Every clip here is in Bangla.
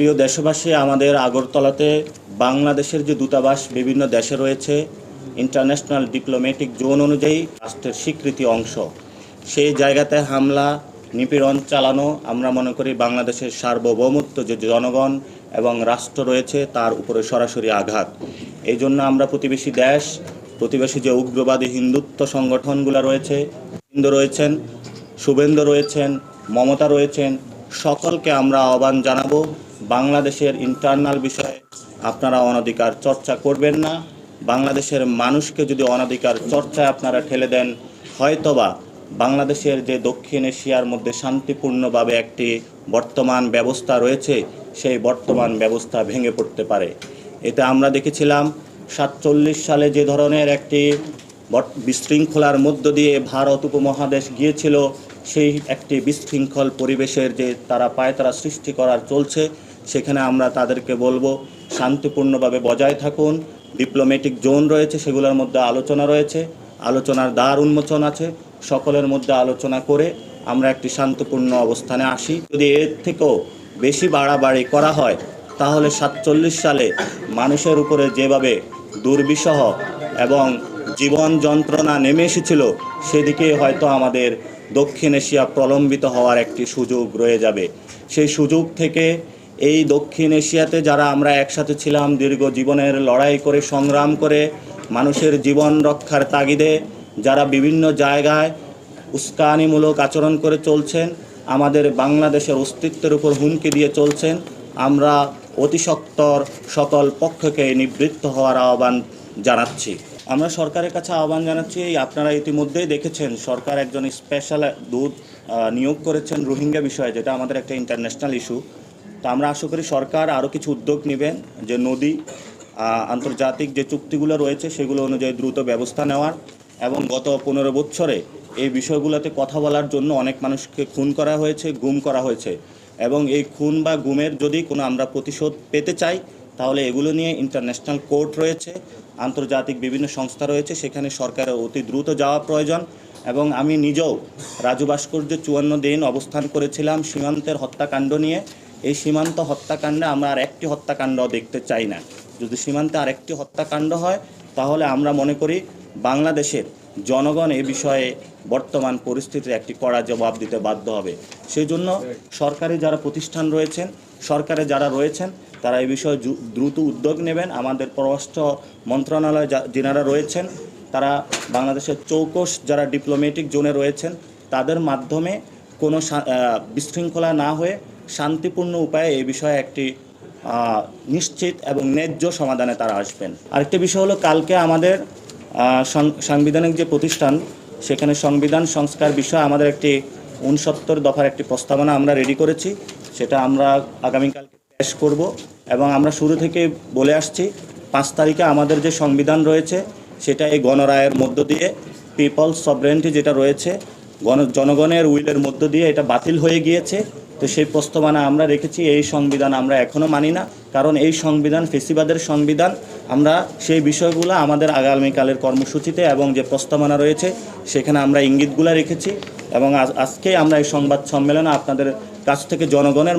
প্রিয় দেশবাসী, আমাদের আগরতলাতে বাংলাদেশের যে দূতাবাস বিভিন্ন দেশে রয়েছে ইন্টারন্যাশনাল ডিপ্লোম্যাটিক জোন অনুযায়ী রাষ্ট্রের স্বীকৃতি অংশ। সেই জায়গাতে হামলা, নিপীড়ন চালানো, আমরা মনে করি বাংলাদেশের সার্বভৌমত্ব যে জনগণ এবং রাষ্ট্র রয়েছে, তার উপরে সরাসরি আঘাত। এই জন্য আমরা প্রতিবেশী দেশ, প্রতিবেশী যে উগ্রবাদী হিন্দুত্ব সংগঠনগুলো রয়েছে, হিন্দু রয়েছেন, শুভেন্দু রয়েছেন, মমতা রয়েছেন, সকলকে আমরা আহ্বান জানাব বাংলাদেশের ইন্টারনাল বিষয়ে আপনারা অনধিকার চর্চা করবেন না। বাংলাদেশের মানুষকে যদি অনধিকার চর্চায় আপনারা ঠেলে দেন, হয়তোবা বাংলাদেশের যে দক্ষিণ এশিয়ার মধ্যে শান্তিপূর্ণভাবে একটি বর্তমান ব্যবস্থা রয়েছে, সেই বর্তমান ব্যবস্থা ভেঙে পড়তে পারে। এতে আমরা দেখেছিলাম সাতচল্লিশ সালে যে ধরনের একটি বিশৃঙ্খলার মধ্য দিয়ে ভারত উপমহাদেশ গিয়েছিল, সেই একটি বিশৃঙ্খল পরিবেশের যে তারা পায় তারা সৃষ্টি করার চলছে সেখানে আমরা তাদেরকে বলব, শান্তিপূর্ণভাবে বজায় থাকুন ডিপ্লোম্যাটিক জোন রয়েছে, সেগুলোর মধ্যে আলোচনা রয়েছে, আলোচনার দ্বার উন্মোচন আছে, সকলের মধ্যে আলোচনা করে আমরা একটি শান্তপূর্ণ অবস্থানে আসি। যদি এর থেকেও বেশি বাড়াবাড়ি করা হয়, তাহলে সাতচল্লিশ সালে মানুষের উপরে যেভাবে দুর্বিষহ এবং জীবন যন্ত্রণা নেমে এসেছিল, সেদিকে হয়তো আমাদের দক্ষিণ এশিয়া প্রলম্বিত হওয়ার একটি সুযোগ রয়ে যাবে। সেই সুযোগ থেকে এই দক্ষিণ এশিয়াতে যারা আমরা একসাথে ছিলাম দীর্ঘ জীবনের লড়াই করে, সংগ্রাম করে, মানুষের জীবন রক্ষার তাগিদে যারা বিভিন্ন জায়গায় উস্কানিমূলক আচরণ করে চলছেন, আমাদের বাংলাদেশের অস্তিত্বের উপর হুমকি দিয়ে চলছেন, আমরা অতিসত্বর সকল পক্ষকে নিবৃত্ত হওয়ার আহ্বান জানাচ্ছি। আমরা সরকারের কাছে আহ্বান জানাচ্ছি আপনারা ইতিমধ্যেই দেখেছেন, সরকার একজন স্পেশাল দূত নিয়োগ করেছেন রোহিঙ্গা বিষয়ে, যেটা আমাদের একটা ইন্টারন্যাশনাল ইস্যু তো আমরা আশা করি সরকার আরও কিছু উদ্যোগ নেবেন যে নদী আন্তর্জাতিক যে চুক্তিগুলো রয়েছে সেগুলো অনুযায়ী দ্রুত ব্যবস্থা নেওয়ার এবং গত পনেরো বছরে এই বিষয়গুলোতে কথা বলার জন্য অনেক মানুষকে খুন করা হয়েছে, গুম করা হয়েছে। এবং এই খুন বা গুমের যদি কোনো আমরা প্রতিশোধ পেতে চাই, তাহলে এগুলো নিয়ে ইন্টারন্যাশনাল কোর্ট রয়েছে, আন্তর্জাতিক বিভিন্ন সংস্থা রয়েছে, সেখানে সরকারের অতি দ্রুত যাওয়া প্রয়োজন। এবং আমি নিজেও রাজু ভাস্কর্য চুয়ান্ন দিন অবস্থান করেছিলাম সীমান্তের হত্যাকাণ্ড নিয়ে। এই সীমান্ত হত্যাকাণ্ডে আমরা আর একটি হত্যাকাণ্ড দেখতে চাই না। যদি সীমান্তে আরেকটি হত্যাকাণ্ড হয়, তাহলে আমরা মনে করি বাংলাদেশের জনগণ এ বিষয়ে বর্তমান পরিস্থিতির একটি কড়া জবাব দিতে বাধ্য হবে। সেই জন্য সরকারি যারা প্রতিষ্ঠান রয়েছেন, সরকারে যারা রয়েছেন, তারা এই বিষয়ে দ্রুত উদ্যোগ নেবেন। আমাদের পররাষ্ট্র মন্ত্রণালয় যিনারা রয়েছেন, তারা বাংলাদেশের চৌকস যারা ডিপ্লোম্যাটিক জোনে রয়েছেন, তাদের মাধ্যমে কোনো বিশৃঙ্খলা না হয়ে শান্তিপূর্ণ উপায়ে এই বিষয়ে একটি নিশ্চিত এবং ন্যায্য সমাধানে তারা আসবেন। আরেকটি বিষয় হলো, কালকে আমাদের সাংবিধানিক যে প্রতিষ্ঠান, সেখানে সংবিধান সংস্কার বিষয়ে আমাদের একটি উনসত্তর দফার একটি প্রস্তাবনা আমরা রেডি করেছি। সেটা আমরা আগামীকালকে পেশ করব এবং আমরা শুরু থেকে বলে আসছি, পাঁচ তারিখে আমাদের যে সংবিধান রয়েছে, সেটা এই গণরায়ের মধ্য দিয়ে পিপলস সবরেন্টি যেটা রয়েছে গণ জনগণের উইলের মধ্য দিয়ে এটা বাতিল হয়ে গিয়েছে। তো সেই প্রস্তাবনা আমরা রেখেছি, এই সংবিধান আমরা এখনও মানি না। কারণ এই সংবিধান, ফেসিবাদের সংবিধান, আমরা সেই বিষয়গুলো আমাদের আগামীকালের কর্মসূচিতে এবং যে প্রস্তাবনা রয়েছে, সেখানে আমরা ইঙ্গিতগুলো রেখেছি। এবং আজ আজকে আমরা এই সংবাদ সম্মেলনে আপনাদের কাছ থেকে জনগণের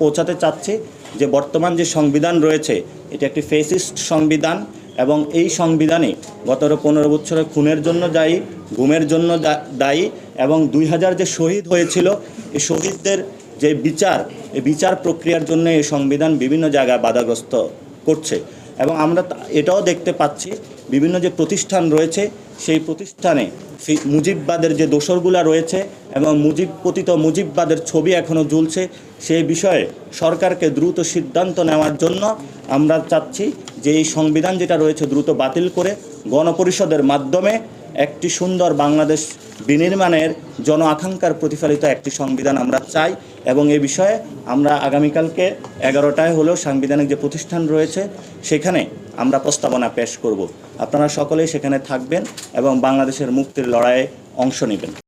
পৌঁছাতে চাচ্ছি যে বর্তমান যে সংবিধান রয়েছে, এটি একটি ফেসিস্ট সংবিধান। এবং এই সংবিধানে গত পনেরো বছরের খুনের জন্য দায়ী, গুমের জন্য দায়ী এবং দুই হাজার যে শহীদ হয়েছিল, এই শহীদদের যে বিচার, এই বিচার প্রক্রিয়ার জন্য এই সংবিধান বিভিন্ন জায়গায় বাধাগ্রস্ত করছে। এবং আমরা এটাও দেখতে পাচ্ছি, বিভিন্ন যে প্রতিষ্ঠান রয়েছে, সেই প্রতিষ্ঠানে ফি- মুজিববাদের যে দোসরগুলা রয়েছে এবং মুজিব পতিত মুজিববাদের ছবি এখনও ঝুলছে। সেই বিষয়ে সরকারকে দ্রুত সিদ্ধান্ত নেওয়ার জন্য আমরা চাচ্ছি যে এই সংবিধান যেটা রয়েছে দ্রুত বাতিল করে গণপরিষদের মাধ্যমে একটি সুন্দর বাংলাদেশ বিনির্মাণের জন আকাঙ্ক্ষার প্রতিফলিত একটি সংবিধান আমরা চাই এবং এ বিষয়ে আমরা আগামীকালকে এগারোটায় হলেও সাংবিধানিক যে প্রতিষ্ঠান রয়েছে সেখানে আমরা প্রস্তাবনা পেশ করব। আপনারা সকলেই সেখানে থাকবেন এবং বাংলাদেশের মুক্তির লড়াইয়ে অংশ নেবেন।